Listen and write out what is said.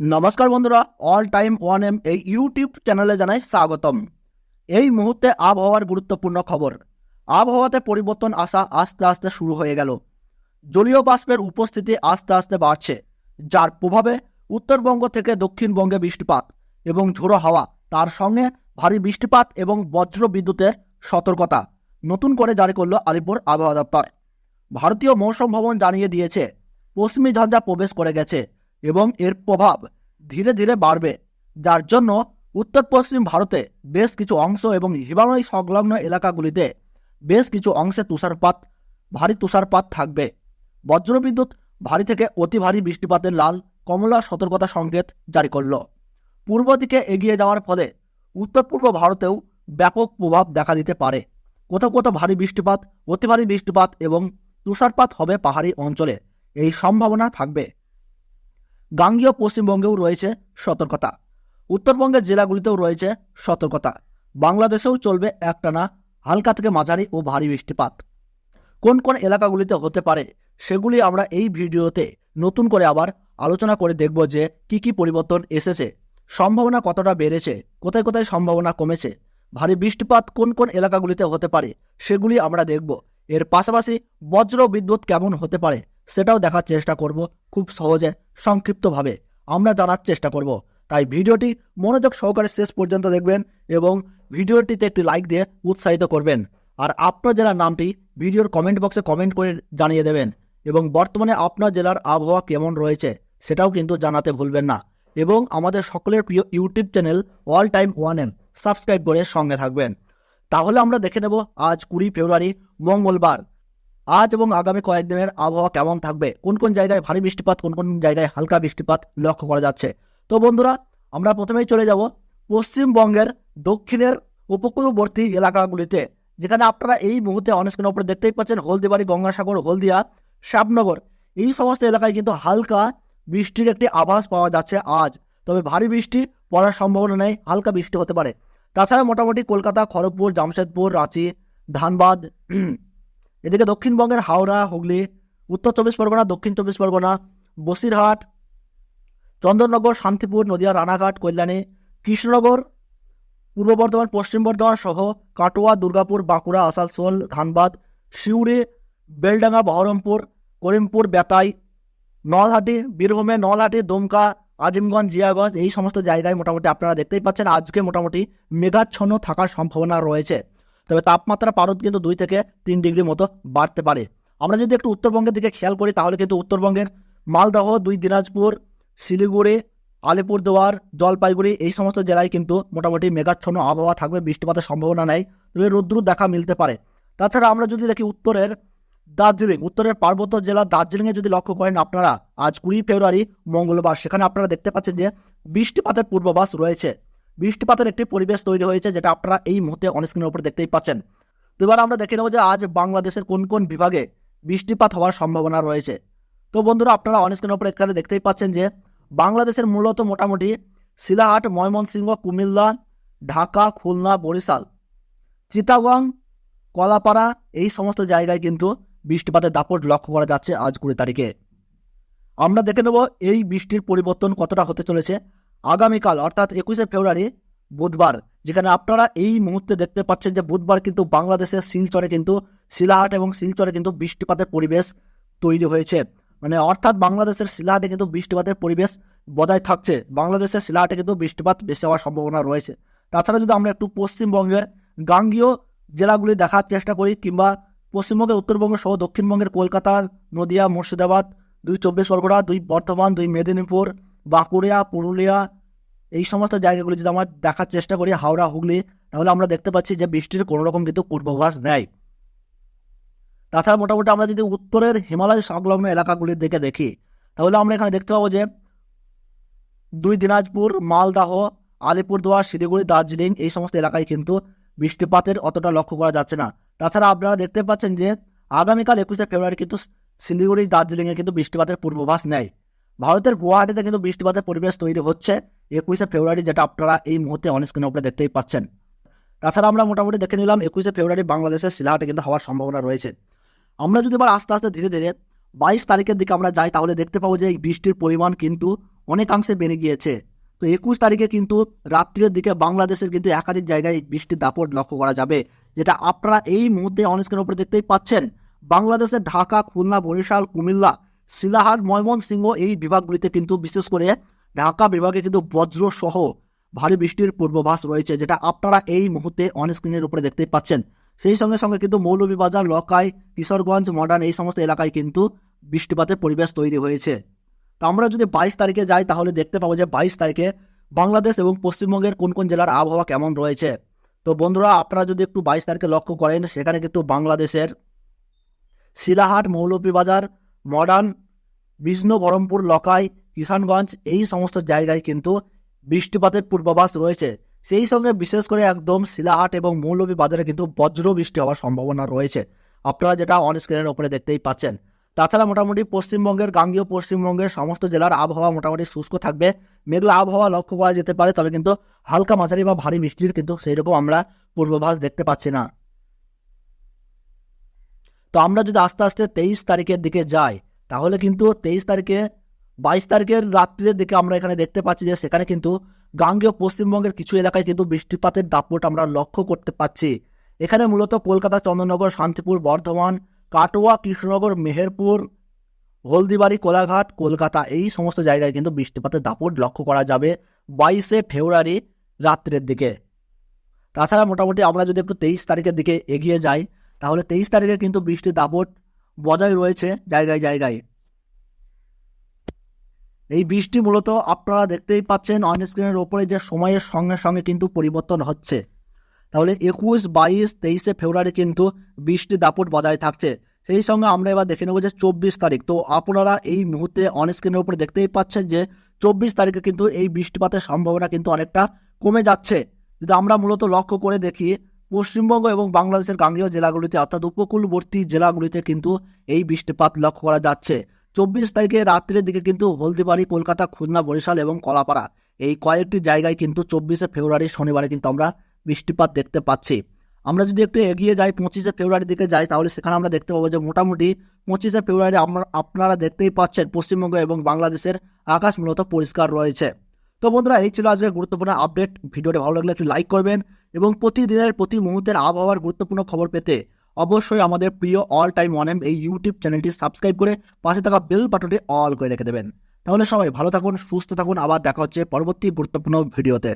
নমস্কার বন্ধুরা all time one M এই ইউটিউব চ্যানেলে জানাই স্বাগতম। এই মুহূর্তে আবহাওয়ার গুরুত্বপূর্ণ খবর। আবহাওয়াতে পরিবর্তন আসা আস্তে আস্তে শুরু হয়ে গেল। জলীয় বাষ্পের উপস্থিতি আস্তে আস্তে বাড়ছে, যার প্রভাবে উত্তরবঙ্গ থেকে দক্ষিণবঙ্গে বৃষ্টিপাত এবং ঝোড়ো হাওয়া, তার সঙ্গে ভারী বৃষ্টিপাত এবং বজ্র বিদ্যুতের সতর্কতা নতুন করে জারি করল আলিপুর আবহাওয়া দপ্তর। ভারতীয় মৌসুম ভবন জানিয়ে দিয়েছে, পশ্চিমী ঝঞ্ঝা প্রবেশ করে গেছে। এবং এর প্রভাব ধীরে ধীরে বাড়বে, যার জন্য উত্তর পশ্চিম ভারতে বেশ কিছু অংশ এবং হিমালয় সংলগ্ন এলাকাগুলিতে বেশ কিছু অংশে তুষারপাত, ভারী তুষারপাত থাকবে। বজ্রবিদ্যুৎ ভারী থেকে অতি ভারী বৃষ্টিপাতের লাল কমলা সতর্কতা সংকেত জারি করল। পূর্ব দিকে এগিয়ে যাওয়ার ফলে উত্তর পূর্ব ভারতেও ব্যাপক প্রভাব দেখা দিতে পারে। কোথাও কোথাও ভারী বৃষ্টিপাত, অতি ভারী বৃষ্টিপাত এবং তুষারপাত হবে পাহাড়ি অঞ্চলে, এই সম্ভাবনা থাকবে। গাঙ্গীয় পশ্চিমবঙ্গেও রয়েছে সতর্কতা। উত্তরবঙ্গের জেলাগুলিতেও রয়েছে সতর্কতা। বাংলাদেশেও চলবে একটানা হালকা থেকে মাঝারি ও ভারী বৃষ্টিপাত। কোন কোন এলাকাগুলিতে হতে পারে সেগুলি আমরা এই ভিডিওতে নতুন করে আবার আলোচনা করে দেখব যে কি কি পরিবর্তন এসেছে, সম্ভাবনা কতটা বেড়েছে, কোথায় কোথায় সম্ভাবনা কমেছে, ভারী বৃষ্টিপাত কোন কোন এলাকাগুলিতে হতে পারে সেগুলি আমরা দেখব। এর পাশাপাশি বজ্র বিদ্যুৎ কেমন হতে পারে সেটাও দেখার চেষ্টা করব খুব সহজে, সংক্ষিপ্তভাবে। আমরা জানার চেষ্টা করব। তাই ভিডিওটি মনোযোগ সহকারে শেষ পর্যন্ত দেখবেন এবং ভিডিওটিতে একটি লাইক দিয়ে উৎসাহিত করবেন। আর আপনার জেলার নামটি ভিডিওর কমেন্ট বক্সে কমেন্ট করে জানিয়ে দেবেন এবং বর্তমানে আপনার জেলার আবহাওয়া কেমন রয়েছে সেটাও কিন্তু জানাতে ভুলবেন না। এবং আমাদের সকলের প্রিয় YouTube channel all time one M, subscribe করে সঙ্গে থাকবেন। তাহলে আমরা দেখে নেব আজ কুড়ি ফেব্রুয়ারি, মঙ্গলবার। আজ এবং আগামী কয়েকদিনের আবহাওয়া কেমন থাকবে? কোন কোন জায়গায় ভারী বৃষ্টিপাত, কোন কোন জায়গায় হালকা বৃষ্টিপাত লক্ষ্য করা যাচ্ছে? তো বন্ধুরা, আমরা প্রথমেই চলে যাব পশ্চিমবঙ্গের দক্ষিণের উপকূলবর্তী এলাকাগুলিতে, যেখানে আপনারা এই মুহূর্তে অনেস্কের উপরে দেখতেই পাচ্ছেন হলদিবাড়ি, গঙ্গাসাগর, হলদিয়া শ্যামনগর এই সমস্ত এলাকায় কিন্তু হালকা বৃষ্টির একটি আভাস পাওয়া যাচ্ছে আজ। তবে ভারী বৃষ্টি পড়ার সম্ভাবনা নেই, হালকা বৃষ্টি হতে পারে। তাছাড়া মোটামুটি কলকাতা, খড়গপুর, জামশেদপুর, রাঁচি, ধানবাদ এদিকে দক্ষিণবঙ্গের হাওড়া, হুগলি, উত্তর চব্বিশ পরগনা, দক্ষিণ চব্বিশ পরগনা, বসিরহাট, চন্দননগর, শান্তিপুর, নদিয়া, রানাঘাট, কল্যাণী, কৃষ্ণনগর, পূর্ব বর্ধমান, পশ্চিম বর্ধমান সহ কাটোয়া, দুর্গাপুর, বাঁকুড়া, আসানসোল, ধানবাদ, সিউড়ি, বেলডাঙ্গা, বহরমপুর, করিমপুর, বেতাই, নলহাটি, বীরভূমে নলহাটি, দুমকা, আজিমগঞ্জ, জিয়াগঞ্জ, এই সমস্ত জায়গায় মোটামুটি আপনারা দেখতেই পাচ্ছেন আজকে মোটামুটি মেঘাচ্ছন্ন থাকার সম্ভাবনা রয়েছে। তবে তাপমাত্রা পারদ কিন্তু দুই থেকে তিন ডিগ্রি মতো বাড়তে পারে। আমরা যদি একটু উত্তরবঙ্গের দিকে খেয়াল করি, তাহলে কিন্তু উত্তরবঙ্গের মালদহ, দুই দিনাজপুর, শিলিগুড়ি, আলিপুরদুয়ার, জলপাইগুড়ি এই সমস্ত জেলায় কিন্তু মোটামুটি মেঘাচ্ছন্ন আবহাওয়া থাকবে, বৃষ্টিপাতের সম্ভাবনা নেই, তবে রৌদ্র দেখা মিলতে পারে। তাছাড়া আমরা যদি দেখি উত্তরের দার্জিলিং, উত্তরের পার্বত্য জেলা দার্জিলিংয়ে যদি লক্ষ্য করেন আপনারা, আজ কুড়ি ফেব্রুয়ারি মঙ্গলবার, সেখানে আপনারা দেখতে পাচ্ছেন যে বৃষ্টিপাতের পূর্বাভাস রয়েছে। বৃষ্টিপাতের একটি পরিবেশ তৈরি হয়েছে যেটা আপনারা এই মুহূর্তে অনস্ক্রিনের উপরে দেখতেই পাচ্ছেন। তো এবার আমরা দেখে নেব যে আজ বাংলাদেশের কোন কোন বিভাগে বৃষ্টিপাত হওয়ার সম্ভাবনা রয়েছে। তো বন্ধুরা, আপনারা অনস্ক্রিনের উপরে এখানে দেখতেই পাচ্ছেন যে বাংলাদেশের মূলত মোটামুটি শিলাহাট, ময়মনসিংহ, কুমিল্লা, ঢাকা, খুলনা, বরিশাল চিতাগং কলাপাড়া এই সমস্ত জায়গায় কিন্তু বৃষ্টিপাতের দাপট লক্ষ্য করা যাচ্ছে আজ কুড়ি তারিখে। আমরা দেখে নেব এই বৃষ্টির পরিবর্তন কতটা হতে চলেছে আগামীকাল, অর্থাৎ একুশে ফেব্রুয়ারি, বুধবার, যেখানে আপনারা এই মুহূর্তে দেখতে পাচ্ছেন যে বুধবার কিন্তু বাংলাদেশের শিলচরে কিন্তু শিলাহাট এবং শিলচরে কিন্তু বৃষ্টিপাতের পরিবেশ তৈরি হয়েছে। মানে অর্থাৎ বাংলাদেশের শিলাহাটে কিন্তু বৃষ্টিপাতের পরিবেশ বজায় থাকছে। বাংলাদেশের শিলাহাটে কিন্তু বৃষ্টিপাত বেশি হওয়ার সম্ভাবনা রয়েছে। তাছাড়া যদি আমরা একটু পশ্চিমবঙ্গের গাঙ্গীয় জেলাগুলি দেখার চেষ্টা করি, কিংবা পশ্চিমবঙ্গের, উত্তরবঙ্গ সহ দক্ষিণবঙ্গের কলকাতা, নদিয়া, মুর্শিদাবাদ, দুই চব্বিশ পরগনা, দুই বর্ধমান, দুই মেদিনীপুর, বাঁকুড়া, পুরুলিয়া এই সমস্ত জায়গাগুলি যদি আমরা দেখার চেষ্টা করি, হাওড়া, হুগলি, তাহলে আমরা দেখতে পাচ্ছি যে বৃষ্টির কোনো রকম কিন্তু পূর্বাভাস নেই। তাছাড়া মোটামুটি আমরা যদি উত্তরের হিমালয় সংলগ্ন এলাকাগুলির দিকে দেখি, তাহলে আমরা এখানে দেখতে পাবো যে দুই দিনাজপুর, মালদাহ, আলিপুরদুয়ার, শিলিগুড়ি, দার্জিলিং এই সমস্ত এলাকায় কিন্তু বৃষ্টিপাতের অতটা লক্ষ্য করা যাচ্ছে না। তাছাড়া আপনারা দেখতে পাচ্ছেন যে আগামীকাল একুশে ফেব্রুয়ারি কিন্তু শিলিগুড়ি, দার্জিলিংয়ে কিন্তু বৃষ্টিপাতের পূর্বাভাস নেয় ভারতের গুয়াহাটিতে কিন্তু বৃষ্টিপাতের পরিবেশ তৈরি হচ্ছে। একুশে ফেব্রুয়ারি, যেটা আপনারা এই মুহূর্তে অনেক স্ক্রিনের উপরে দেখতেই পাচ্ছেন। তাছাড়া আমরা মোটামুটি দেখে নিলাম, একুশে ফেব্রুয়ারি বাংলাদেশের শিলাহাটে কিন্তু হওয়ার সম্ভাবনা রয়েছে। আমরা যদি এবার আস্তে আস্তে ধীরে ধীরে বাইশ তারিখের দিকে আমরা যাই, তাহলে দেখতে পাবো যে এই বৃষ্টির পরিমাণ কিন্তু অনেকাংশে বেড়ে গিয়েছে। তো একুশ তারিখে কিন্তু রাত্রির দিকে বাংলাদেশের কিন্তু একাধিক জায়গায় বৃষ্টির দাপট লক্ষ্য করা যাবে, যেটা আপনারা এই মুহূর্তে অনস্ক্রিনের উপরে দেখতেই পাচ্ছেন। বাংলাদেশের ঢাকা, খুলনা, বরিশাল, কুমিল্লা শিলাহাট ময়মনসিংহ এই বিভাগগুলিতে কিন্তু বিশেষ করে ঢাকা বিভাগে কিন্তু বজ্র সহ ভারী বৃষ্টির পূর্বাভাস রয়েছে, যেটা আপনারা এই মুহূর্তে অনস্ক্রিনের উপরে দেখতে পাচ্ছেন। সেই সঙ্গে সঙ্গে কিন্তু মৌলভীবাজার, লকাই, কিশোরগঞ্জ, মডার্ন এই সমস্ত এলাকায় কিন্তু বৃষ্টিপাতের পরিবেশ তৈরি হয়েছে। তো আমরা যদি বাইশ তারিখে যাই, তাহলে দেখতে পাবো যে বাইশ তারিখে বাংলাদেশ এবং পশ্চিমবঙ্গের কোন কোন জেলার আবহাওয়া কেমন রয়েছে। তো বন্ধুরা, আপনারা যদি একটু বাইশ তারিখে লক্ষ্য করেন, সেখানে কিন্তু বাংলাদেশের শিলাহাট মৌলভীবাজার মডার্ন বিষ্ণু বহরমপুর লকাই কিষানগঞ্জ এই সমস্ত জায়গায় কিন্তু বৃষ্টিপাতের পূর্বাভাস রয়েছে। সেই সঙ্গে বিশেষ করে একদম শিলাহাট এবং মৌলভী বাজারে কিন্তু বজ্র বৃষ্টি হওয়ার সম্ভাবনা রয়েছে। আপনারা যেটা অন স্ক্রিনের ওপরে দেখতেই পাচ্ছেন। তাছাড়া মোটামুটি পশ্চিমবঙ্গের, গাঙ্গীয় পশ্চিমবঙ্গের সমস্ত জেলার আবহাওয়া মোটামুটি শুষ্ক থাকবে। মেঘলা আবহাওয়া লক্ষ্য করা যেতে পারে, তবে কিন্তু হালকা মাঝারি বা ভারী বৃষ্টির কিন্তু সেই রকম আমরা পূর্বাভাস দেখতে পাচ্ছি না। তো আমরা যদি আস্তে আস্তে তেইশ তারিখের দিকে যাই, তাহলে কিন্তু তেইশ তারিখে, বাইশ তারিখের রাত্রির দিকে আমরা এখানে দেখতে পাচ্ছি যে সেখানে কিন্তু গাঙ্গেয় পশ্চিমবঙ্গের কিছু এলাকায় কিন্তু বৃষ্টিপাতের দাপট আমরা লক্ষ্য করতে পাচ্ছি। এখানে মূলত কলকাতা, চন্দননগর, শান্তিপুর, বর্ধমান, কাটোয়া, কৃষ্ণনগর, মেহেরপুর, হলদিবাড়ি, কোলাঘাট, কলকাতা এই সমস্ত জায়গায় কিন্তু বৃষ্টিপাতের দাপট লক্ষ্য করা যাবে বাইশে ফেব্রুয়ারি রাত্রের দিকে। তাছাড়া মোটামুটি আমরা যদি একটু তেইশ তারিখের দিকে এগিয়ে যাই তাহলে তেইশ তারিখে কিন্তু বৃষ্টির দাপট বজায় রয়েছে জায়গায় জায়গায়। এই বৃষ্টি মূলত আপনারা দেখতেই পাচ্ছেন অন স্ক্রিনের ওপরে যে সময়ের সঙ্গে সঙ্গে কিন্তু পরিবর্তন হচ্ছে। তাহলে একুশ, বাইশ, তেইশে ফেব্রুয়ারি কিন্তু বৃষ্টি দাপট বজায় থাকছে। সেই সঙ্গে আমরা এবার দেখে নেব যে চব্বিশ তারিখ। তো আপনারা এই মুহূর্তে অন স্ক্রিনের উপরে দেখতেই পাচ্ছেন যে চব্বিশ তারিখে কিন্তু এই বৃষ্টিপাতের সম্ভাবনা কিন্তু অনেকটা কমে যাচ্ছে। যদি আমরা মূলত লক্ষ্য করে দেখি পশ্চিমবঙ্গ এবং বাংলাদেশের গাঙ্গেয় জেলাগুলিতে অর্থাৎ উপকূলবর্তী জেলাগুলিতে কিন্তু এই বৃষ্টিপাত লক্ষ্য করা যাচ্ছে। চব্বিশ তারিখে রাত্রের দিকে কিন্তু হলদিবাড়ি, কলকাতা, খুলনা, বরিশাল এবং কলাপাড়া এই কয়েকটি জায়গায় কিন্তু চব্বিশে ফেব্রুয়ারি, শনিবারে কিন্তু আমরা বৃষ্টিপাত দেখতে পাচ্ছি। আমরা যদি একটু এগিয়ে যাই, পঁচিশে ফেব্রুয়ারির দিকে যাই, তাহলে সেখানে আমরা দেখতে পাবো যে মোটামুটি পঁচিশে ফেব্রুয়ারি আমরা আপনারা দেখতেই পাচ্ছেন পশ্চিমবঙ্গ এবং বাংলাদেশের আকাশ মূলত পরিষ্কার রয়েছে। তো বন্ধুরা, এই ছিল আজকের গুরুত্বপূর্ণ আপডেট। ভিডিওটি ভালো লাগলে একটু লাইক করবেন। এবং প্রতিদিনের প্রতি মুহূর্তের আবহাওয়ার গুরুত্বপূর্ণ খবর পেতে অবশ্যই আমাদের প্রিয় অল টাইম এম এই ইউটিউব চ্যানেলটি সাবস্ক্রাইব করে পাশে থাকা বেল বাটনটি অল করে রেখে দেবেন। তাহলে সবাই ভালো থাকুন, সুস্থ থাকুন, আবার দেখা হচ্ছে পরবর্তী গুরুত্বপূর্ণ ভিডিওতে